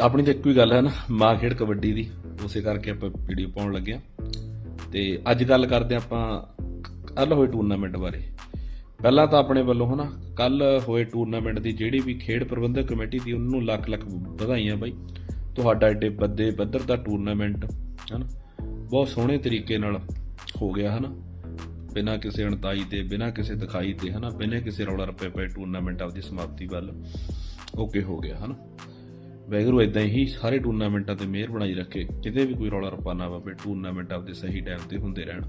ਆਪਣੀ ਤਾਂ ਇੱਕੋ ਹੀ ਗੱਲ ਹੈ ਨਾ, ਮਾਂ ਖੇਡ ਕਬੱਡੀ ਦੀ, ਉਸੇ ਕਰਕੇ ਆਪਾਂ ਵੀਡੀਓ ਪਾਉਣ ਲੱਗੇ ਹਾਂ। ਤੇ ਅੱਜ ਗੱਲ ਕਰਦੇ ਹਾਂ ਆਪਾਂ ਕੱਲ ਹੋਏ ਟੂਰਨਾਮੈਂਟ ਬਾਰੇ। ਪਹਿਲਾਂ ਤਾਂ ਆਪਣੇ ਵੱਲੋਂ ਹਨਾ ਕੱਲ ਹੋਏ ਟੂਰਨਾਮੈਂਟ ਦੀ ਜਿਹੜੀ ਵੀ ਖੇਡ ਪ੍ਰਬੰਧਕ ਕਮੇਟੀ ਦੀ, ਉਹਨੂੰ ਲੱਖ ਲੱਖ ਵਧਾਈਆਂ ਬਾਈ। ਤੁਹਾਡਾ ਏਡੇ ਬੱਦੇ ਪੱਧਰ ਦਾ ਟੂਰਨਾਮੈਂਟ ਹਨਾ, ਬਹੁਤ ਸੋਹਣੇ ਤਰੀਕੇ ਨਾਲ ਹੋ ਗਿਆ ਹਨਾ। ਬਿਨਾਂ ਕਿਸੇ ਅਣਤਾਈ ਤੇ, ਬਿਨਾਂ ਕਿਸੇ ਦਿਖਾਈ ਤੇ, ਹਨਾ, ਬਿਨਾਂ ਕਿਸੇ ਰੌਲਾ ਰੱਪੇ ਪਏ ਟੂਰਨਾਮੈਂਟ ਆਪਦੀ ਸਮਾਪਤੀ ਵੱਲ, ਓਕੇ ਹੋ ਗਿਆ, ਹਨਾ। ਵੈਗਰੂ ਇਦਾਂ ਹੀ ਸਾਰੇ ਟੂਰਨਾਮੈਂਟਾਂ ਤੇ ਮਿਹਰ ਬਣਾਈ ਰੱਖੇ, ਕਿਤੇ ਵੀ ਕੋਈ ਰੌਲਾ ਰੱਪਾ ਨਾ ਪਵੇ, ਟੂਰਨਾਮੈਂਟ ਆਪਦੇ ਸਹੀ ਟਾਈਮ ਤੇ ਹੁੰਦੇ ਰਹਿਣ।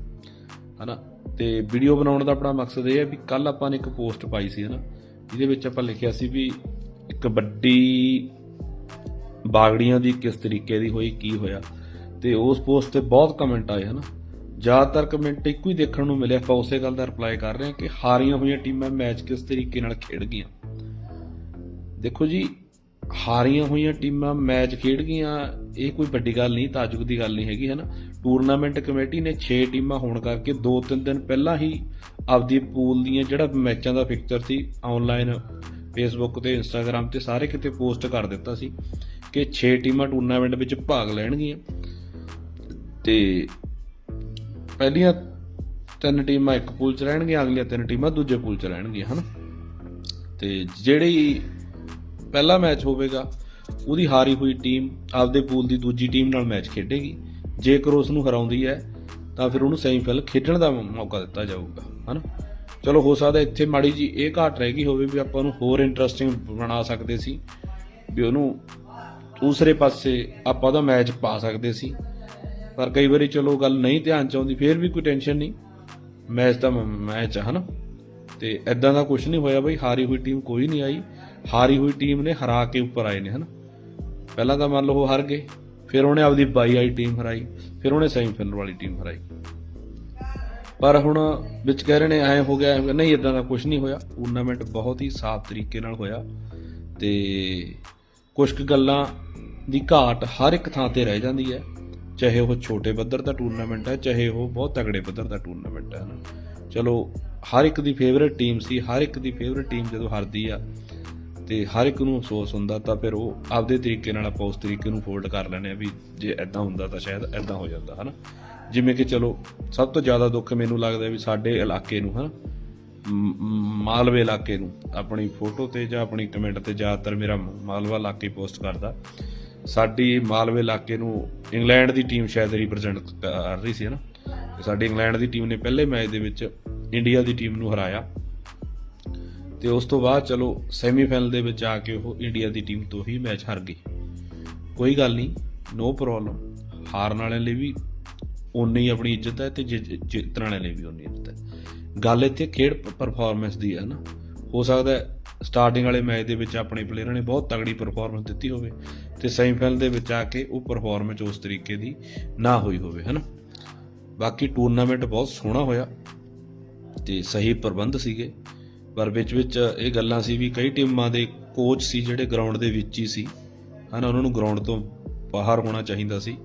ਹਨਾ? ਤੇ ਵੀਡੀਓ ਬਣਾਉਣ ਦਾ ਆਪਣਾ ਮਕਸਦ ਇਹ ਹੈ ਵੀ ਕੱਲ ਆਪਾਂ ਨੇ ਇੱਕ ਪੋਸਟ ਪਾਈ ਸੀ, ਹਨਾ? ਜਿਹਦੇ ਵਿੱਚ ਆਪਾਂ ਲਿਖਿਆ ਸੀ ਵੀ ਕਬੱਡੀ ਬਾਗੜੀਆਂ ਦੀ ਕਿਸ ਤਰੀਕੇ ਦੀ ਹੋਈ, ਕੀ ਹੋਇਆ? ਤੇ ਉਸ ਪੋਸਟ ਤੇ ਬਹੁਤ ਕਮੈਂਟ ਆਏ, ਹਨਾ? ਜ਼ਿਆਦਾਤਰ ਕਮੈਂਟ ਇੱਕੋ ਹੀ ਦੇਖਣ ਨੂੰ ਮਿਲਿਆ ਆਪਾਂ ਉਸੇ ਗੱਲ ਦਾ ਰਿਪਲਾਈ ਕਰ ਰਹੇ ਹਾਂ ਕਿ ਹਾਰੀਆਂ ਹੋਈਆਂ ਟੀਮਾਂ ਮੈਚ ਕਿਸ ਤਰੀਕੇ ਨਾਲ ਖੇਡ ਗਈਆਂ। ਦੇਖੋ ਜੀ ਹਾਰੀਆਂ ਹੋਈਆਂ ਟੀਮਾਂ ਮੈਚ ਖੇਡ ਗਈਆਂ, ਇਹ ਕੋਈ ਵੱਡੀ ਗੱਲ ਨਹੀਂ, ਤਾਜੁਕ ਦੀ ਗੱਲ ਨਹੀਂ ਹੈਗੀ, ਹੈ ਨਾ? ਟੂਰਨਾਮੈਂਟ ਕਮੇਟੀ ਨੇ 6 ਟੀਮਾਂ ਹੋਣ ਕਰਕੇ 2-3 ਦਿਨ ਪਹਿਲਾਂ ਹੀ ਆਪਦੀ ਪੂਲ ਦੀਆਂ ਜਿਹੜਾ ਮੈਚਾਂ ਦਾ ਫਿਕਚਰ ਸੀ ਆਨਲਾਈਨ ਫੇਸਬੁੱਕ ਤੇ ਇੰਸਟਾਗ੍ਰam ਤੇ ਸਾਰੇ ਕਿਤੇ ਪੋਸਟ ਕਰ ਦਿੱਤਾ ਸੀ ਕਿ 6 ਟੀਮਾਂ ਟੂਰਨਾਮੈਂਟ ਵਿੱਚ ਭਾਗ ਲੈਣਗੀਆਂ। ਤੇ ਪਹਿਲੀਆਂ ਤਿੰਨ ਟੀਮਾਂ ਇੱਕ ਪੂਲ 'ਚ ਰਹਿਣਗੀਆਂ, ਅਗਲੀਆਂ ਤਿੰਨ ਟੀਮਾਂ ਦੂਜੇ ਪੂਲ 'ਚ ਰਹਿਣਗੀਆਂ ਹਨਾ ਤੇ ਜਿਹੜੀ ਪਹਿਲਾ ਮੈਚ ਹੋਵੇਗਾ, ਉਹਦੀ ਹਾਰੀ ਹੋਈ ਟੀਮ ਆਪਦੇ ਪੂਲ ਦੀ ਦੂਜੀ ਟੀਮ ਨਾਲ ਮੈਚ ਖੇਡੇਗੀ। ਜੇਕਰ ਉਸ ਨੂੰ ਹਰਾਉਂਦੀ ਹੈ, ਤਾਂ ਫਿਰ ਉਹਨੂੰ ਸੈਮੀਫਾਈਨਲ ਖੇਡਣ ਦਾ ਮੌਕਾ ਦਿੱਤਾ ਜਾਊਗਾ, ਹਨਾ? ਚਲੋ, ਹੋ ਸਕਦਾ ਇੱਥੇ ਮਾੜੀ ਜੀ ਇਹ ਘਾਟ ਰਹਿ ਗਈ ਹੋਵੇ ਵੀ ਆਪਾਂ ਉਹਨੂੰ ਹੋਰ ਇੰਟਰਸਟਿੰਗ ਬਣਾ ਸਕਦੇ ਸੀ, ਵੀ ਉਹਨੂੰ ਦੂਸਰੇ ਪਾਸੇ ਆਪਾਂ ਉਹਦਾ ਮੈਚ ਪਾ ਸਕਦੇ ਸੀ। ਪਰ ਕਈ ਵਾਰੀ ਚਲੋ ਗੱਲ ਨਹੀਂ ਧਿਆਨ ਚ ਆਉਂਦੀ, ਫਿਰ ਵੀ ਕੋਈ ਟੈਨਸ਼ਨ ਨਹੀਂ। ਮੈਚ ਤਾਂ ਮੈਚ ਹੈ ਹਨਾ? ਤੇ ਐਦਾਂ ਦਾ ਕੁਝ ਨਹੀਂ ਹੋਇਆ ਬਈ, ਹਾਰੀ ਹੋਈ ਟੀਮ ਕੋਈ ਨਹੀਂ ਆਈ। ਹਾਰੀ ਹੋਈ ਟੀਮ ਨੇ ਹਰਾ ਕੇ ਉੱਪਰ ਆਏ ਨੇ, ਹਨਾ? ਪਹਿਲਾਂ ਤਾਂ ਮੰਨ ਲਓ ਉਹ ਹਾਰ ਗਏ, ਫਿਰ ਉਹਨੇ ਆਪਦੀ ਬਾਈ ਆਈ ਟੀਮ ਹਰਾਈ, ਫਿਰ ਉਹਨੇ ਸੈਮੀਫਾਈਨਲ ਵਾਲੀ ਟੀਮ ਹਰਾਈ। ਪਰ ਹੁਣ ਵਿੱਚ ਕਹਿ ਰਹੇ ਨੇ, ਐ ਹੋ ਗਿਆ, ਐਂ ਹੋ ਗਿਆ। ਨਹੀਂ ਇਦਾਂ ਦਾ ਕੁਝ ਨਹੀਂ ਹੋਇਆ। ਟੂਰਨਾਮੈਂਟ ਬਹੁਤ ਹੀ ਸਾਫ਼ ਤਰੀਕੇ ਨਾਲ ਹੋਇਆ ਤੇ ਕੁਝ ਕੁ ਗੱਲਾਂ ਦੀ ਘਾਟ ਹਰ ਇੱਕ ਥਾਂ ਤੇ ਰਹਿ ਜਾਂਦੀ ਹੈ। ਚਾਹੇ ਉਹ ਛੋਟੇ ਪੱਧਰ ਦਾ ਟੂਰਨਾਮੈਂਟ ਹੈ, ਚਾਹੇ ਉਹ ਬਹੁਤ ਤਗੜੇ ਪੱਧਰ ਦਾ ਟੂਰਨਾਮੈਂਟ ਹੈ ਚਲੋ, ਹਰ ਇੱਕ ਦੀ ਫੇਵਰਿਟ ਟੀਮ ਸੀ, ਹਰ ਇੱਕ ਦੀ ਫੇਵਰਿਟ ਟੀਮ ਜਦੋਂ ਹਾਰਦੀ ਆ ਤੇ ਹਰ ਇੱਕ ਨੂੰ ਅਫਸੋਸ ਹੁੰਦਾ, ਤਾਂ ਫਿਰ ਉਹ ਆਪਦੇ ਤਰੀਕੇ ਨਾਲ ਆਪਾਂ ਉਸ ਤਰੀਕੇ ਨੂੰ ਫੋਲਡ ਕਰ ਲੈਂਦੇ ਆ ਵੀ ਜੇ ਐਦਾਂ ਹੁੰਦਾ ਤਾਂ ਸ਼ਾਇਦ ਐਦਾਂ ਹੋ ਜਾਂਦਾ, ਹਨਾ? ਜਿਵੇਂ ਕਿ ਚਲੋ, ਸਭ ਤੋਂ ਜ਼ਿਆਦਾ ਦੁੱਖ ਮੈਨੂੰ ਲੱਗਦਾ ਵੀ ਸਾਡੇ ਇਲਾਕੇ ਨੂੰ, ਹਨਾ? ਮ- ਮਾਲਵੇ ਇਲਾਕੇ ਨੂੰ, ਆਪਣੀ ਫੋਟੋ ਤੇ ਜਾਂ ਆਪਣੀ ਕਮੈਂਟ ਤੇ ਜ਼ਿਆਦਾਤਰ ਮੇਰਾ ਮਾਲਵਾ ਇਲਾਕੇ ਪੋਸਟ ਕਰਦਾ। ਸਾਡੀ ਮਾਲਵੇ ਇਲਾਕੇ ਨੂੰ ਇੰਗਲੈਂਡ ਦੀ ਟੀਮ ਸ਼ਾਇਦ ਰਿਪਰੈਜ਼ੈਂਟ ਕਰ ਰਹੀ ਸੀ, ਹਨਾ? ਤੇ ਸਾਡੀ ਇੰਗਲੈਂਡ ਦੀ ਟੀਮ ਨੇ ਪਹਿਲੇ ਮੈਚ ਦੇ ਵਿੱਚ ਇੰਡੀਆ ਦੀ ਟੀਮ ਨੂੰ ਹਰਾਇਆ। ਤੇ ਉਸ ਤੋਂ ਬਾਅਦ ਚਲੋ ਸੈਮੀਫਾਈਨਲ ਦੇ ਵਿੱਚ ਆ ਕੇ ਉਹ ਇੰਡੀਆ ਦੀ ਟੀਮ ਤੋਂ ਹੀ ਮੈਚ ਹਾਰ ਗਈ। ਕੋਈ ਗੱਲ ਨਹੀਂ ਨੋ ਪ੍ਰੋਬਲਮ ਹਾਰਨ ਵਾਲਿਆਂ ਲਈ ਵੀ ਉਨੀ ਹੀ ਆਪਣੀ ਇੱਜ਼ਤ ਹੈ ਤੇ ਜਿ- ਜਿੱਤਣ ਵਾਲਿਆਂ ਲਈ ਵੀ ਉਨੀ ਇੱਜ਼ਤ ਹੈ। ਗੱਲ ਇੱਥੇ ਖੇਡ ਪਰਫਾਰਮੈਂਸ ਦੀ ਹੈ ਨਾ। ਹੋ ਸਕਦਾ ਸਟਾਰਟਿੰਗ ਵਾਲੇ ਮੈਚ ਦੇ ਵਿੱਚ ਆਪਣੇ ਪਲੇਅਰਾਂ ਨੇ ਬਹੁਤ ਤਗੜੀ ਪਰਫਾਰਮੈਂਸ ਦਿੱਤੀ ਹੋਵੇ ਤੇ ਸੈਮੀਫਾਈਨਲ ਦੇ ਵਿੱਚ ਆ ਕੇ ਉਹ ਪਰਫਾਰਮੈਂਸ ਉਸ ਤਰੀਕੇ ਦੀ ਨਾ ਹੋਈ ਹੋਵੇ, ਹੈ ਨਾ। ਬਾਕੀ ਟੂਰਨਾਮੈਂਟ ਬਹੁਤ ਸੋਹਣਾ ਹੋਇਆ ਤੇ ਸਹੀ ਪ੍ਰਬੰਧ ਸੀਗੇ। ਪਰ ਵਿੱਚ ਵਿੱਚ ਇਹ ਗੱਲਾਂ ਸੀ ਵੀ ਕਈ ਟੀਮਾਂ ਦੇ ਕੋਚ ਸੀ ਜਿਹੜੇ ਗਰਾਊਂਡ ਦੇ ਵਿੱਚ ਹੀ ਸੀ ਹਨਾ ਉਹਨਾਂ ਨੂੰ ਗਰਾਊਂਡ ਤੋਂ ਬਾਹਰ ਹੋਣਾ ਚਾਹੀਦਾ ਸੀ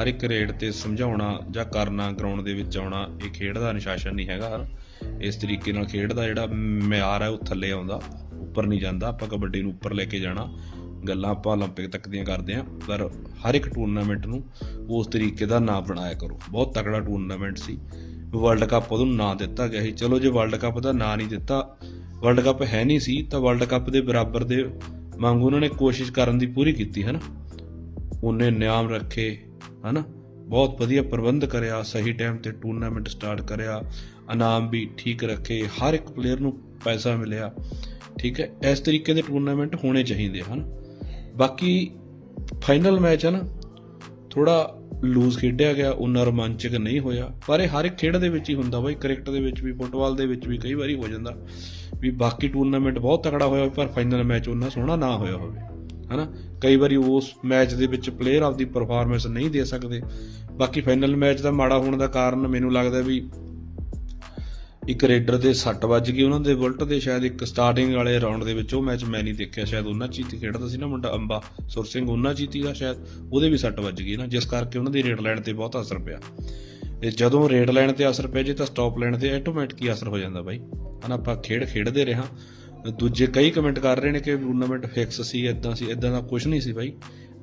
ਹਰ ਇੱਕ ਰੇਡ ਤੇ ਸਮਝਾਉਣਾ ਜਾਂ ਕਰਨਾ ਗਰਾਊਂਡ ਦੇ ਵਿੱਚ ਆਉਣਾ ਇਹ ਖੇਡ ਦਾ ਅਨੁਸ਼ਾਸਨ ਨਹੀਂ ਹੈਗਾ ਹਨਾ ਇਸ ਤਰੀਕੇ ਨਾਲ ਖੇਡ ਦਾ ਜਿਹੜਾ ਮਿਆਰ ਹੈ ਉਹ ਥੱਲੇ ਆਉਂਦਾ ਉੱਪਰ ਨਹੀਂ ਜਾਂਦਾ ਆਪਾਂ ਕਬੱਡੀ ਨੂੰ ਉੱਪਰ ਲੈ ਕੇ ਜਾਣਾ ਗੱਲਾਂ ਆਪਾਂ 올림픽 ਤੱਕ ਦੀਆਂ ਕਰਦੇ ਆਂ ਪਰ ਹਰ ਇੱਕ ਟੂਰਨਾਮੈਂਟ ਨੂੰ ਉਸ ਤਰੀਕੇ ਦਾ ਨਾ ਬਣਾਇਆ ਕਰੋ ਬਹੁਤ ਤਕੜਾ ਟੂਰਨਾਮੈਂਟ ਸੀ ਵਰਲਡ ਕੱਪ ਉਹਨੂੰ ਨਾਂ ਦਿੱਤਾ ਗਿਆ ਸੀ। ਚਲੋ ਜੇ ਵਰਲਡ ਕੱਪ ਦਾ ਨਾਂ ਨਹੀਂ ਦਿੱਤਾ, ਵਰਲਡ ਕੱਪ ਹੈ ਨਹੀਂ ਸੀ, ਤਾਂ ਵਰਲਡ ਕੱਪ ਦੇ ਬਰਾਬਰ ਦੇ ਵਾਂਗੂ ਉਹਨਾਂ ਨੇ ਕੋਸ਼ਿਸ਼ ਕਰਨ ਦੀ ਪੂਰੀ ਕੀਤੀ ਹੈ ਨਾ ਉਹਨੇ ਨਿਯਮ ਰੱਖੇ, ਹਨਾ? ਬਹੁਤ ਵਧੀਆ ਪ੍ਰਬੰਧ ਕਰਿਆ, ਸਹੀ ਟਾਈਮ ਤੇ ਟੂਰਨਾਮੈਂਟ ਸਟਾਰਟ ਕਰਿਆ ਇਨਾਮ ਵੀ ਠੀਕ ਰੱਖੇ, ਹਰ ਇੱਕ ਪਲੇਅਰ ਨੂੰ ਪੈਸਾ ਮਿਲਿਆ, ਠੀਕ ਹੈ? ਇਸ ਤਰੀਕੇ ਦੇ ਟੂਰਨਾਮੈਂਟ ਹੋਣੇ ਚਾਹੀਦੇ ਹਨ। ਬਾਕੀ ਫਾਈਨਲ ਮੈਚ ਹੈ ਨਾ ਥੋੜਾ ਲੂਜ਼ ਖੇਡਿਆ ਗਿਆ ਉਹਨਾਂ ਰੋਮਾਂਚਕ ਨਹੀਂ ਹੋਇਆ। ਪਰ ਇਹ ਹਰ ਇੱਕ ਖੇਡ ਦੇ ਵਿੱਚ ਹੀ ਹੁੰਦਾ ਬਾਈ ਕ੍ਰਿਕਟ ਦੇ ਵਿੱਚ ਵੀ ਫੁੱਟਬਾਲ ਦੇ ਵਿੱਚ ਵੀ ਕਈ ਵਾਰੀ ਹੋ ਜਾਂਦਾ ਵੀ ਬਾਕੀ ਟੂਰਨਾਮੈਂਟ ਬਹੁਤ ਤਕੜਾ ਹੋਇਆ ਪਰ ਫਾਈਨਲ ਮੈਚ ਉਹਨਾਂ ਸੋਹਣਾ ਨਾ ਹੋਇਆ ਹੋਵੇ, ਹਨਾ? ਕਈ ਵਾਰੀ ਉਸ ਮੈਚ ਦੇ ਵਿੱਚ ਪਲੇਅਰ ਆਪਦੀ ਪਰਫਾਰਮੈਂਸ ਨਹੀਂ ਦੇ ਸਕਦੇ। ਬਾਕੀ ਫਾਈਨਲ ਮੈਚ ਦਾ ਮਾੜਾ ਹੋਣ ਦਾ ਕਾਰਨ ਮੈਨੂੰ ਲੱਗਦਾ ਵੀ ਇੱਕ ਰੇਡਰ ਦੇ ਸੱਟ ਵੱਜ ਗਈ, ਉਹਨਾਂ ਦੇ ਬੁਲਟ ਦੇ ਸ਼ਾਇਦ ਇੱਕ ਸਟਾਰਟਿੰਗ ਵਾਲੇ ਰਾਉਂਡ ਦੇ ਵਿੱਚ ਉਹ ਮੈਚ ਮੈਂ ਨਹੀਂ ਦੇਖਿਆ, ਸ਼ਾਇਦ ਉਹਨਾਂ ਚੀਤੀ ਖੇਡਦਾ ਸੀ ਨਾ ਮੁੰਡਾ ਅੰਬਾ, ਸੁਰ ਸਿੰਘ, ਉਹਨਾਂ ਚੀਤੀ ਦਾ ਸ਼ਾਇਦ ਉਹਦੇ ਵੀ ਸੱਟ ਵੱਜ ਗਈ ਨਾ, ਜਿਸ ਕਰਕੇ ਉਹਨਾਂ ਦੀ ਰੇਡ ਲਾਈਨ ਤੇ ਬਹੁਤ ਅਸਰ ਪਿਆ। ਤੇ ਜਦੋਂ ਰੇਡ ਲਾਈਨ ਤੇ ਅਸਰ ਪੈ ਜੇ ਤਾਂ ਸਟਾਪ ਲਾਈਨ ਤੇ ਆਟੋਮੈਟਿਕ ਹੀ ਅਸਰ ਹੋ ਜਾਂਦਾ ਬਾਈ। ਹਨਾ, ਆਪਾਂ ਖੇਡ ਖੇਡਦੇ ਰਹਾ ਦੂਜੇ ਕਈ ਕਮੈਂਟ ਕਰ ਰਹੇ ਨੇ ਕਿ ਟੂਰਨਾਮੈਂਟ ਫਿਕਸ ਸੀ ਇਦਾਂ ਸੀ ਇਦਾਂ ਦਾ ਕੁਝ ਨਹੀਂ ਸੀ ਬਾਈ।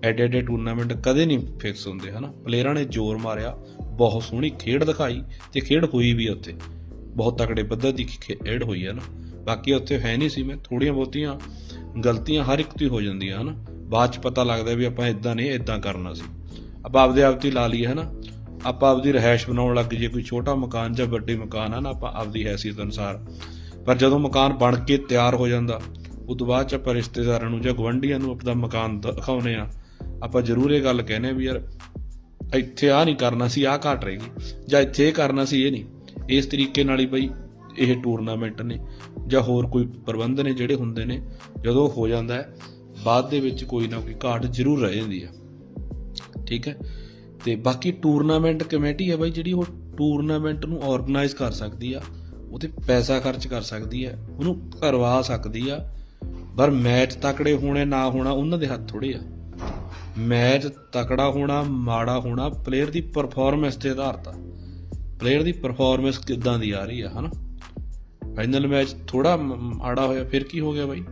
ਐਡੇ ਐਡੇ ਟੂਰਨਾਮੈਂਟ ਕਦੇ ਨਹੀਂ ਫਿਕਸ ਹੁੰਦੇ, ਹਨਾ। ਪਲੇਅਰਾਂ ਨੇ ਜ਼ੋਰ ਮਾਰਿਆ, ਬਹੁਤ ਸੋਹਣੀ ਖੇਡ ਦਿਖਾਈ ਤੇ ਖੇਡ ਹੋਈ ਵੀ ਉੱਥੇ। ਬਹੁਤ ਤਕੜੇ ਪੱਧਰ ਦੀ ਖੇਡ ਹੋਈ ਹੈ ਨਾ। ਬਾਕੀ ਉੱਥੇ ਹੈ ਨਹੀਂ ਸੀ, ਮੈਂ ਥੋੜੀਆਂ ਬਹੁਤੀਆਂ ਗਲਤੀਆਂ ਹਰ ਇੱਕ ਤੋਂ ਹੋ ਜਾਂਦੀਆਂ ਹਨ। ਬਾਅਦ ਚ ਪਤਾ ਲੱਗਦਾ ਵੀ ਆਪਾਂ ਇਦਾਂ ਨਹੀਂ ਇਦਾਂ ਕਰਨਾ ਸੀ। ਆਪਾਂ ਆਪਦੇ ਆਪ ਤੇ ਲਾ ਲਈਏ ਹਨਾ ਆਪਾਂ ਆਪਦੀ ਰਹਿائش ਬਣਾਉਣ ਲੱਗ ਜੇ ਕੋਈ ਛੋਟਾ ਮਕਾਨ ਜਾਂ ਵੱਡੇ ਮਕਾਨ ਹਨ ਆਪਾਂ ਆਪਦੀ ਹیثیت ਅਨੁਸਾਰ। ਪਰ ਜਦੋਂ ਮਕਾਨ ਬਣ ਕੇ ਤਿਆਰ ਹੋ ਜਾਂਦਾ, ਉਦੋਂ ਬਾਅਦ ਚ ਆਪਾਂ ਰਿਸ਼ਤੇਦਾਰਾਂ ਨੂੰ ਜਾਂ ਗਵੰਡੀਆਂ ਨੂੰ ਆਪਣਾ ਮਕਾਨ ਦਿਖਾਉਨੇ ਆ ਆਪਾਂ ਜ਼ਰੂਰ ਇਹ ਗੱਲ ਕਹਿੰਨੇ ਵੀ ਯਾਰ, ਇੱਥੇ ਆ ਨਹੀਂ ਕਰਨਾ ਸੀ ਆ ਘਟ ਰਹੀ ਜਾਂ ਇੱਥੇ ਕਰਨਾ ਸੀ, ਇਹ ਨਹੀਂ। ਇਸ ਤਰੀਕੇ ਨਾਲ ਹੀ ਬਈ ਇਹ ਟੂਰਨਾਮੈਂਟ ਨੇ ਜਾਂ ਹੋਰ ਕੋਈ ਪ੍ਰਬੰਧ ਨੇ ਜਿਹੜੇ ਹੁੰਦੇ ਨੇ, ਜਦੋਂ ਹੋ ਜਾਂਦਾ ਹੈ, ਬਾਅਦ ਦੇ ਵਿੱਚ ਕੋਈ ਨਾ ਕੋਈ ਘਾਟ ਜ਼ਰੂਰ ਰਹਿ ਜਾਂਦੀ ਆ ਠੀਕ ਹੈ? ਤੇ ਬਾਕੀ ਟੂਰਨਾਮੈਂਟ ਕਮੇਟੀ ਹੈ ਬਾਈ ਜਿਹੜੀ ਉਹ ਟੂਰਨਾਮੈਂਟ ਨੂੰ ਆਰਗੇਨਾਈਜ਼ ਕਰ ਸਕਦੀ ਆ ਉਹਤੇ ਪੈਸਾ ਖਰਚ ਕਰ ਸਕਦੀ ਹੈ, ਉਹਨੂੰ ਕਰਵਾ ਸਕਦੀ ਆ, ਪਰ ਮੈਚ ਤਕੜੇ ਹੋਣੇ ਨਾ ਹੋਣਾ ਉਹਨਾਂ ਦੇ ਹੱਥ ਥੋੜੇ ਆ। ਮੈਚ ਤਕੜਾ ਹੋਣਾ, ਮਾੜਾ ਹੋਣਾ ਪਲੇਅਰ ਦੀ ਪਰਫਾਰਮੈਂਸ ਤੇ ਆਧਾਰਿਤ ਆ ਪਲੇਅਰ ਦੀ ਪਰਫਾਰਮੈਂਸ ਕਿੱਦਾਂ ਦੀ ਆ ਰਹੀ ਆ, ਹਨਾ? ਫਾਈਨਲ ਮੈਚ ਥੋੜਾ ਮਾੜਾ ਹੋਇਆ, ਫਿਰ ਕੀ ਹੋ ਗਿਆ ਬਾਈ?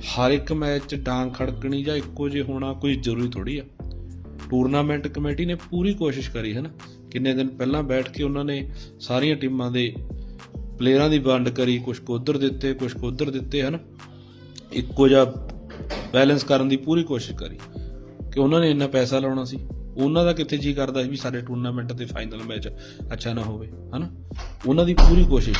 ਹਰ ਇੱਕ ਮੈਚ 'ਚ ਡਾਂਗ ਖੜਕਣੀ ਜਾਂ ਇੱਕੋ ਜਿਹੇ ਹੋਣਾ ਕੋਈ ਜ਼ਰੂਰੀ ਥੋੜੀ ਆ। ਟੂਰਨਾਮੈਂਟ ਕਮੇਟੀ ਨੇ ਪੂਰੀ ਕੋਸ਼ਿਸ਼ ਕਰੀ ਹੈ ਨਾ ਕਿੰਨੇ ਦਿਨ ਪਹਿਲਾਂ ਬੈਠ ਕੇ ਉਹਨਾਂ ਨੇ ਸਾਰੀਆਂ ਟੀਮਾਂ ਦੇ ਪਲੇਅਰਾਂ ਦੀ ਵੰਡ ਕਰੀ ਕੁਝ ਕੁ ਉੱਧਰ ਦਿੱਤੇ ਕੁਝ ਕੁ ਉੱਧਰ ਦਿੱਤੇ, ਹਨ? ਇੱਕੋ ਜਿਹਾ ਬੈਲੈਂਸ ਕਰਨ ਦੀ ਪੂਰੀ ਕੋਸ਼ਿਸ਼ ਕਰੀ ਕਿ ਉਹਨਾਂ ਨੇ ਇੰਨਾ ਪੈਸਾ ਲਾਉਣਾ ਸੀ। ਉਹਨਾਂ ਦਾ ਕਿੱਥੇ ਜੀ ਕਰਦਾ ਸੀ ਵੀ ਸਾਡੇ ਟੂਰਨਾਮੈਂਟ ਤੇ ਫਾਈਨਲ ਮੈਚ ਅੱਛਾ ਨਾ ਹੋਵੇ, ਹਨਾ? ਉਹਨਾਂ ਦੀ ਪੂਰੀ ਕੋਸ਼ਿਸ਼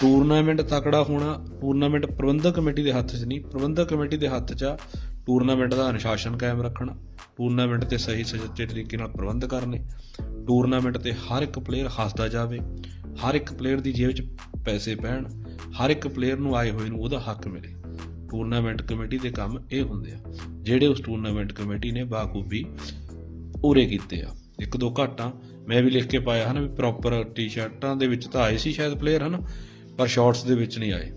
ਟੂਰਨਾਮੈਂਟ ਤਕੜਾ ਹੋਣਾ ਟੂਰਨਾਮੈਂਟ ਪ੍ਰਬੰਧਕ ਕਮੇਟੀ ਦੇ ਹੱਥ 'ਚ ਨਹੀਂ, ਪ੍ਰਬੰਧਕ ਕਮੇਟੀ ਦੇ ਹੱਥ 'ਚ ਆ ਟੂਰਨਾਮੈਂਟ ਦਾ ਅਨੁਸ਼ਾਸਨ ਕਾਇਮ ਰੱਖਣਾ ਟੂਰਨਾਮੈਂਟ ਤੇ ਸਹੀ ਸੁਚੱਜੇ ਤਰੀਕੇ ਨਾਲ ਪ੍ਰਬੰਧ ਕਰਨੇ ਟੂਰਨਾਮੈਂਟ ਤੇ ਹਰ ਇੱਕ ਪਲੇਅਰ ਹੱਸਦਾ ਜਾਵੇ, ਹਰ ਇੱਕ ਪਲੇਅਰ ਦੀ ਜੇਬ 'ਚ ਪੈਸੇ ਪੈਣ, ਹਰ ਇੱਕ ਪਲੇਅਰ ਨੂੰ ਆਏ ਹੋਏ ਨੂੰ ਉਹਦਾ ਹੱਕ ਮਿਲੇ। ਟੂਰਨਾਮੈਂਟ ਕਮੇਟੀ ਦੇ ਕੰਮ ਇਹ ਹੁੰਦੇ ਆ, ਜਿਹੜੇ ਉਸ ਟੂਰਨਾਮੈਂਟ ਕਮੇਟੀ ਨੇ ਬਾਖੂਬੀ ਪੂਰੇ ਕੀਤੇ ਆ। ਇੱਕ ਦੋ ਘਾਟਾਂ ਮੈਂ ਵੀ ਲਿਖ ਕੇ ਪਾਇਆ ਹਨਾ ਵੀ ਪ੍ਰੋਪਰ ਟੀ-ਸ਼ਰਟਾਂ ਦੇ ਵਿੱਚ ਤਾਂ ਆਏ ਸੀ ਸ਼ਾਇਦ ਪਲੇਅਰ ਹਨਾ, ਪਰ ਸ਼ਾਰਟਸ ਦੇ ਵਿੱਚ ਨਹੀਂ ਆਏ।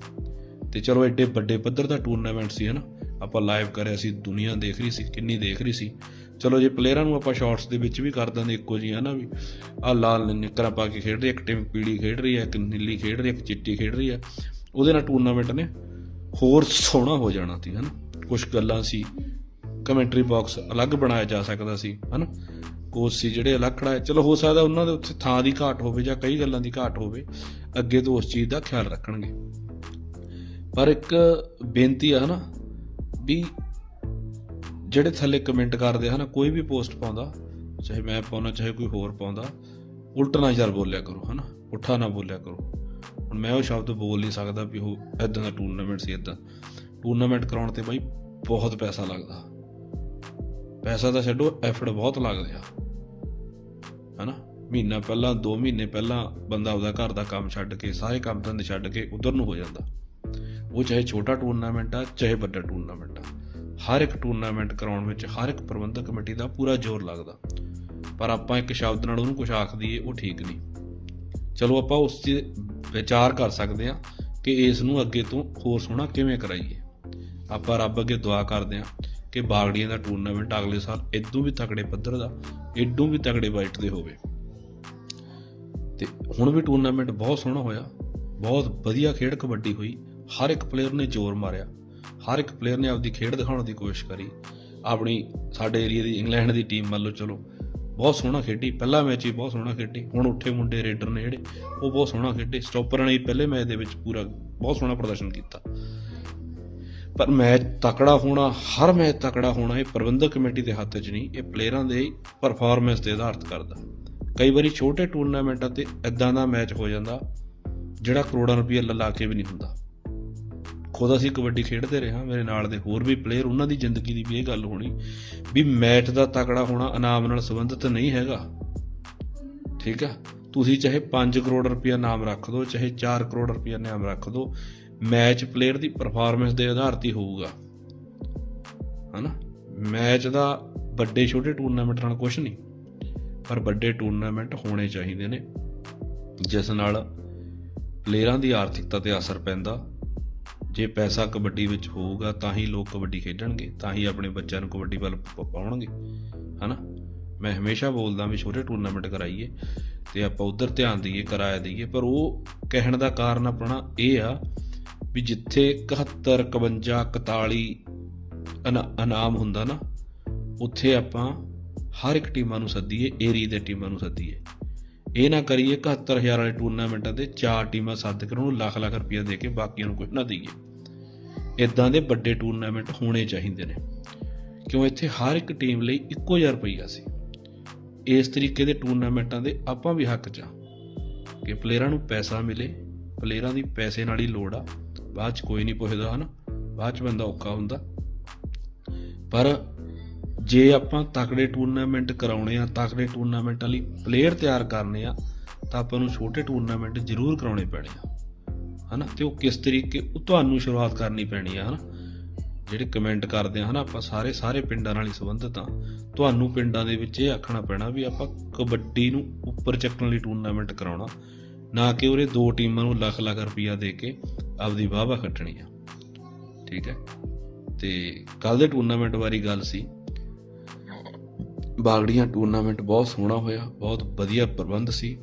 ਤੇ ਚਲੋ ਐਡੇ ਵੱਡੇ ਪੱਧਰ ਦਾ ਟੂਰਨਾਮੈਂਟ ਸੀ, ਹਨਾ। ਆਪਾਂ ਲਾਈਵ ਕਰਿਆ ਸੀ, ਦੁਨੀਆ ਦੇਖ ਰਹੀ ਸੀ, ਕਿੰਨੀ ਦੇਖ ਰਹੀ ਸੀ। ਚਲੋ ਜੇ ਪਲੇਅਰਾਂ ਨੂੰ ਆਪਾਂ ਸ਼ਾਰਟਸ ਦੇ ਵਿੱਚ ਵੀ ਕਰ ਦਿੰਦੇ ਇੱਕੋ ਜਿਹੀ, ਹਨਾ ਵੀ ਆ ਲਾਲ ਨਿੱਕਰਾਂ ਪਾ ਕੇ ਖੇਡ ਰਹੀ ਇੱਕ ਟੀਮ ਪੀਲੀ ਖੇਡ ਰਹੀ ਹੈ, ਇੱਕ ਨੀਲੀ ਖੇਡ ਰਹੀ ਹੈ, ਇੱਕ ਚਿੱਟੀ ਖੇਡ ਰਹੀ ਹੈ। ਉਹਦੇ ਨਾਲ ਟੂਰਨਾਮੈਂਟ ਨੇ ਹੋਰ ਸੋਹਣਾ ਹੋ ਜਾਣਾ ਸੀ, ਹਨਾ? ਕੁਝ ਗੱਲਾਂ ਸੀ ਕਮੈਂਟਰੀ ਬਾਕਸ ਅਲੱਗ ਬਣਾਇਆ ਜਾ ਸਕਦਾ ਸੀ, ਹਨਾ? ਕੋਚ ਸੀ ਜਿਹੜੇ ਅਲੱਗ ਖੜਾਏ। ਚਲੋ, ਹੋ ਸਕਦਾ ਉਹਨਾਂ ਦੇ ਉੱਥੇ ਥਾਂ ਦੀ ਘਾਟ ਹੋਵੇ ਜਾਂ ਕਈ ਗੱਲਾਂ ਦੀ ਘਾਟ ਹੋਵੇ, ਅੱਗੇ ਤੋਂ ਉਸ ਚੀਜ਼ ਦਾ ਖਿਆਲ ਰੱਖਣਗੇ। ਪਰ ਇੱਕ ਬੇਨਤੀ ਆ, ਹਨਾ? ਵੀ ਜਿਹੜੇ ਥੱਲੇ ਕਮੈਂਟ ਕਰਦੇ ਹਨਾ? ਕੋਈ ਵੀ ਪੋਸਟ ਪਾਉਂਦਾ, ਚਾਹੇ ਮੈਂ ਪਾਉਣਾ, ਚਾਹੇ ਕੋਈ ਹੋਰ ਪਾਉਂਦਾ, ਉਲਟ ਨਾ ਯਾਰ ਬੋਲਿਆ ਕਰੋ, ਹਨਾ? ਪੁੱਠਾ ਨਾ ਬੋਲਿਆ ਕਰੋ। ਹੁਣ ਮੈਂ ਉਹ ਸ਼ਬਦ ਬੋਲ ਨਹੀਂ ਸਕਦਾ ਵੀ ਉਹ ਇਦਾਂ ਦਾ ਟੂਰਨਾਮੈਂਟ ਸੀ ਇਦਾਂ ਟੂਰਨਾਮੈਂਟ ਕਰਾਉਣ ਤੇ ਬਾਈ ਬਹੁਤ ਪੈਸਾ ਲੱਗਦਾ। ਪੈਸਾ ਤਾਂ ਛੱਡੋ ਐਫਰਟ ਬਹੁਤ ਲੱਗਦੇ ਆ। ਹਨਾ? ਮਹੀਨਾ ਪਹਿਲਾਂ 2 ਮਹੀਨੇ ਪਹਿਲਾਂ ਬੰਦਾ ਆਪਦਾ ਘਰ ਦਾ ਕੰਮ ਛੱਡ ਕੇ, ਸਾਰੇ ਕੰਮ ਧੰਦੇ ਛੱਡ ਕੇ ਉਧਰ ਨੂੰ ਹੋ ਜਾਂਦਾ। ਉਹ ਚਾਹੇ ਛੋਟਾ ਟੂਰਨਾਮੈਂਟ ਆ, ਚਾਹੇ ਵੱਡਾ ਟੂਰਨਾਮੈਂਟ ਆ। ਹਰ ਇੱਕ ਟੂਰਨਾਮੈਂਟ ਕਰਾਉਣ ਵਿੱਚ ਹਰ ਇੱਕ ਪ੍ਰਬੰਧਕ ਕਮੇਟੀ ਦਾ ਪੂਰਾ ਜ਼ੋਰ ਲੱਗਦਾ। ਪਰ ਆਪਾਂ ਇੱਕ ਸ਼ਬਦ ਨਾਲ ਉਹਨੂੰ ਕੁਝ ਆਖ ਦਈਏ, ਉਹ ਠੀਕ ਨਹੀਂ। ਚਲੋ ਆਪਾਂ ਉਸ ਤੇ ਵਿਚਾਰ ਕਰ ਸਕਦੇ ਹਾਂ ਕਿ ਇਸ ਨੂੰ ਅੱਗੇ ਤੋਂ ਹੋਰ ਸੋਹਣਾ ਕਿਵੇਂ ਕਰਾਈਏ। ਆਪਾਂ ਰੱਬ ਅੱਗੇ ਦੁਆ ਕਰਦੇ ਹਾਂ ਕਿ ਬਾਗੜੀਆਂ ਦਾ ਟੂਰਨਾਮੈਂਟ ਅਗਲੇ ਸਾਲ ਇਦੋਂ ਵੀ ਤਕੜੇ ਪੱਧਰ ਦਾ ਇਦੋਂ ਵੀ ਤਕੜੇ ਵਾਈਟ ਦੇ ਹੋਵੇ। ਤੇ ਹੁਣ ਵੀ ਟੂਰਨਾਮੈਂਟ ਬਹੁਤ ਸੋਹਣਾ ਹੋਇਆ, ਬਹੁਤ ਵਧੀਆ ਖੇਡ ਕਬੱਡੀ ਹੋਈ, ਹਰ ਇੱਕ ਪਲੇਅਰ ਨੇ ਜ਼ੋਰ ਮਾਰਿਆ, ਹਰ ਇੱਕ ਪਲੇਅਰ ਨੇ ਆਪਦੀ ਖੇਡ ਦਿਖਾਉਣ ਦੀ ਕੋਸ਼ਿਸ਼ ਕਰੀ। ਆਪਣੀ ਸਾਡੇ ਏਰੀਆ ਦੀ ਇੰਗਲੈਂਡ ਦੀ ਟੀਮ ਮੰਨ ਲਓ, ਚਲੋ ਬਹੁਤ ਸੋਹਣਾ ਖੇਡੀ, ਪਹਿਲਾ ਮੈਚ ਹੀ ਬਹੁਤ ਸੋਹਣਾ ਖੇਡੀ, ਹੁਣ ਉੱਠੇ ਮੁੰਡੇ ਰੇਡਰ ਨੇ ਜਿਹੜੇ, ਉਹ ਬਹੁਤ ਸੋਹਣਾ ਖੇਡੇ ਸਟਾਪਰਾਂ ਨੇ ਪਹਿਲੇ ਮੈਚ ਦੇ ਵਿੱਚ ਪੂਰਾ ਬਹੁਤ ਸੋਹਣਾ ਪ੍ਰਦਰਸ਼ਨ ਕੀਤਾ। ਪਰ ਮੈਚ ਤਕੜਾ ਹੋਣਾ, ਹਰ ਮੈਚ ਤਕੜਾ ਹੋਣਾ ਇਹ ਪ੍ਰਬੰਧਕ ਕਮੇਟੀ ਦੇ ਹੱਥ 'ਚ ਨਹੀਂ, ਇਹ ਪਲੇਅਰਾਂ ਦੇ ਪਰਫਾਰਮੈਂਸ ਤੇ ਆਧਾਰਿਤ ਕਰਦਾ। ਕਈ ਵਾਰੀ ਛੋਟੇ ਟੂਰਨਾਮੈਂਟਾਂ ਤੇ ਇਦਾਂ ਦਾ ਮੈਚ ਹੋ ਜਾਂਦਾ, ਜਿਹੜਾ ਕਰੋੜਾਂ ਰੁਪਏ ਲਾ ਕੇ ਵੀ ਨਹੀਂ ਹੁੰਦਾ। ਖੁਦ ਅਸੀਂ ਕਬੱਡੀ ਖੇਡਦੇ ਰਹੇ ਹਾਂ, ਮੇਰੇ ਨਾਲ ਦੇ ਹੋਰ ਵੀ ਪਲੇਅਰ ਉਹਨਾਂ ਦੀ ਜ਼ਿੰਦਗੀ ਦੀ ਵੀ ਇਹ ਗੱਲ ਹੋਣੀ ਵੀ ਮੈਚ ਦਾ ਤਕੜਾ ਹੋਣਾ ਇਨਾਮ ਨਾਲ ਸੰਬੰਧਿਤ ਨਹੀਂ ਹੈਗਾ। ਠੀਕ ਆ? ਤੁਸੀਂ ਚਾਹੇ 5 ਕਰੋੜ ਰੁਪਇਆ ਨਾਮ ਰੱਖ ਦਿਓ ਚਾਹੇ 4 ਕਰੋੜ ਰੁਪਇਆ ਨਾਮ ਰੱਖ ਦਿਓ ਮੈਚ ਪਲੇਅਰ ਦੀ ਪਰਫਾਰਮੈਂਸ ਦੇ ਆਧਾਰ ਤੇ ਹੀ ਹੋਊਗਾ। ਹਨਾ? ਮੈਚ ਦਾ ਵੱਡੇ ਛੋਟੇ ਟੂਰਨਾਮੈਂਟ ਨਾਲ ਕੁਝ ਨਹੀਂ, ਪਰ ਵੱਡੇ ਟੂਰਨਾਮੈਂਟ ਹੋਣੇ ਚਾਹੀਦੇ ਨੇ, ਜਿਸ ਨਾਲ ਪਲੇਅਰਾਂ ਦੀ ਆਰਥਿਕਤਾ ਤੇ ਅਸਰ ਪੈਂਦਾ ਜੇ ਪੈਸਾ ਕਬੱਡੀ ਵਿੱਚ ਹੋਊਗਾ, ਤਾਂ ਹੀ ਲੋਕ ਕਬੱਡੀ ਖੇਡਣਗੇ, ਤਾਂ ਹੀ ਆਪਣੇ ਬੱਚਿਆਂ ਨੂੰ ਕਬੱਡੀ ਵੱਲ ਪ- ਪਾਉਣਗੇ, ਹਨਾ? ਮੈਂ ਹਮੇਸ਼ਾ ਬੋਲਦਾ ਵੀ ਛੋਟੇ ਟੂਰਨਾਮੈਂਟ ਕਰਾਈਏ ਤੇ ਆਪਾਂ ਉਧਰ ਧਿਆਨ ਦਈਏ ਕਿਰਾਇਆ ਦਈਏ, ਪਰ ਉਹ ਕਹਿਣ ਦਾ ਕਾਰਨ ਆਪਣਾ ਇਹ ਆ ਵੀ ਜਿੱਥੇ 71 51 41 ਇਨਾ- ਇਨਾਮ ਹੁੰਦਾ ਨਾ, ਉੱਥੇ ਆਪਾਂ ਹਰ ਇੱਕ ਟੀਮਾਂ ਨੂੰ ਸੱਦੀਏ, ਏਰੀ ਦੇ ਟੀਮਾਂ ਨੂੰ ਸੱਦੀਏ। ਇਹ ਨਾ ਕਰੀਏ 71000 ਵਾਲੇ ਟੂਰਨਾਮੈਂਟਾਂ ਤੇ ਚਾਰ ਟੀਮਾਂ ਸੱਦ ਕੇ ਉਹਨੂੰ ਲੱਖ ਲੱਖ ਰੁਪਇਆ ਦੇ ਕੇ ਬਾਕੀਆਂ ਨੂੰ ਕੁਝ ਨਾ ਦਈਏ। ਇਦਾਂ ਦੇ ਵੱਡੇ ਟੂਰਨਾਮੈਂਟ ਹੋਣੇ ਚਾਹੀਦੇ ਨੇ। ਕਿਉਂ ਇੱਥੇ ਹਰ ਇੱਕ ਟੀਮ ਲਈ ਇੱਕੋ ਜਿਹਾ ਰੁਪਈਆ ਸੀ। ਇਸ ਤਰੀਕੇ ਦੇ ਟੂਰਨਾਮੈਂਟਾਂ ਦੇ ਆਪਾਂ ਵੀ ਹੱਕ 'ਚ ਆ ਕਿ ਪਲੇਅਰਾਂ ਨੂੰ ਪੈਸਾ ਮਿਲੇ, ਪਲੇਅਰਾਂ ਦੀ ਪੈਸੇ ਨਾਲ ਹੀ ਲੋੜ ਆ। ਬਾਅਦ 'ਚ ਕੋਈ ਨਹੀਂ ਪੁੱਛਦਾ ਹਨਾ, ਬਾਅਦ 'ਚ ਬੰਦਾ ਔਖਾ ਹੁੰਦਾ। ਪਰ ਜੇ ਆਪਾਂ ਤਕੜੇ ਟੂਰਨਾਮੈਂਟ ਕਰਾਉਣੇ ਆ, ਤਕੜੇ ਟੂਰਨਾਮੈਂਟਾਂ ਲਈ ਪਲੇਅਰ ਤਿਆਰ ਕਰਨੇ ਆ, ਤਾਂ ਆਪਾਂ ਨੂੰ ਛੋਟੇ ਟੂਰਨਾਮੈਂਟ ਜ਼ਰੂਰ ਕਰਾਉਣੇ ਪੈਣੇ ਆ। ਹਨਾ, ਤੇ ਉਹ ਕਿਸ ਤਰੀਕੇ ਉਹ ਤੁਹਾਨੂੰ ਸ਼ੁਰੂਆਤ ਕਰਨੀ ਪੈਣੀ ਆ, ਹਨਾ। ਜਿਹੜੇ ਕਮੈਂਟ ਕਰਦੇ ਆ, ਹਨਾ, ਆਪਾਂ ਸਾਰੇ ਸਾਰੇ ਪਿੰਡਾਂ ਨਾਲ ਹੀ ਸੰਬੰਧਿਤ ਆ। ਤੁਹਾਨੂੰ ਪਿੰਡਾਂ ਦੇ ਵਿੱਚ ਇਹ ਆਖਣਾ ਪੈਣਾ ਵੀ ਆਪਾਂ ਕਬੱਡੀ ਨੂੰ ਉੱਪਰ ਚੱਕਣ ਲਈ ਟੂਰਨਾਮੈਂਟ ਕਰਾਉਣਾ, ਨਾ ਕਿ ਉਹਦੇ ਦੋ ਟੀਮਾਂ ਨੂੰ ਲੱਖ ਲੱਖ ਰੁਪਈਆ ਦੇ ਕੇ ਆਪਦੀ ਵਾਹਵਾ ਕੱਟਣੀ ਆ। ਠੀਕ ਹੈ? ਤੇ ਕੱਲ ਦੇ ਟੂਰਨਾਮੈਂਟ ਬਾਰੇ ਗੱਲ ਸੀ। ਬਾਗੜੀਆਂ ਟੂਰਨਾਮੈਂਟ ਬਹੁਤ ਸੋਹਣਾ ਹੋਇਆ, ਬਹੁਤ ਵਧੀਆ ਪ੍ਰਬੰਧ ਸੀ।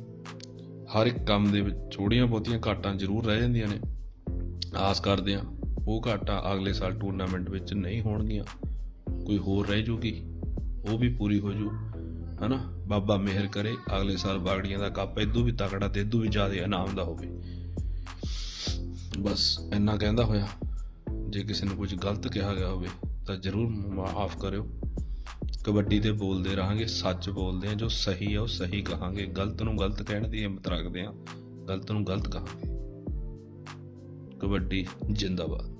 ਹਰ ਇੱਕ ਕੰਮ ਦੇ ਵਿੱਚ ਥੋੜੀਆਂ ਬਹੁਤੀਆਂ ਘਾਟਾਂ ਜ਼ਰੂਰ ਰਹਿ ਜਾਂਦੀਆਂ ਨੇ। ਆਸ ਕਰਦੇ ਆ ਉਹ ਘਾਟਾਂ ਅਗਲੇ ਸਾਲ ਟੂਰਨਾਮੈਂਟ ਵਿੱਚ ਨਹੀਂ ਹੋਣਗੀਆਂ। ਕੋਈ ਹੋਰ ਰਹਿ ਜੂਗੀ, ਉਹ ਵੀ ਪੂਰੀ ਹੋ ਜੂ, ਹਨਾ? ਬਾਬਾ ਮਿਹਰ ਕਰੇ, ਅਗਲੇ ਸਾਲ ਬਾਗੜੀਆਂ ਦਾ ਕੱਪ ਇਦੋਂ ਵੀ ਤਕੜਾ ਤੇ ਇਦੋਂ ਵੀ ਜ਼ਿਆਦਾ ਇਨਾਮ ਦਾ ਹੋਵੇ। ਬਸ ਇੰਨਾ ਕਹਿੰਦਾ ਹੋਇਆ, ਜੇ ਕਿਸੇ ਨੂੰ ਕੁਝ ਗਲਤ ਕਿਹਾ ਗਿਆ ਹੋਵੇ ਤਾਂ ਜ਼ਰੂਰ ਮਾਫ ਕਰਿਓ। ਕਬੱਡੀ ਤੇ ਬੋਲਦੇ ਰਹਾਂਗੇ, ਸੱਚ ਬੋਲਦੇ ਆ ਜੋ ਸਹੀ ਆ ਉਹ ਸਹੀ ਕਹਾਂਗੇ। ਗਲਤ ਨੂੰ ਗਲਤ ਕਹਿਣ ਦੀ ਹਿੰਮਤ ਰੱਖਦੇ ਆ ਗਲਤ ਨੂੰ ਗਲਤ ਕਹਾਂਗੇ। ਕਬੱਡੀ ਜਿੰਦਾਬਾਦ।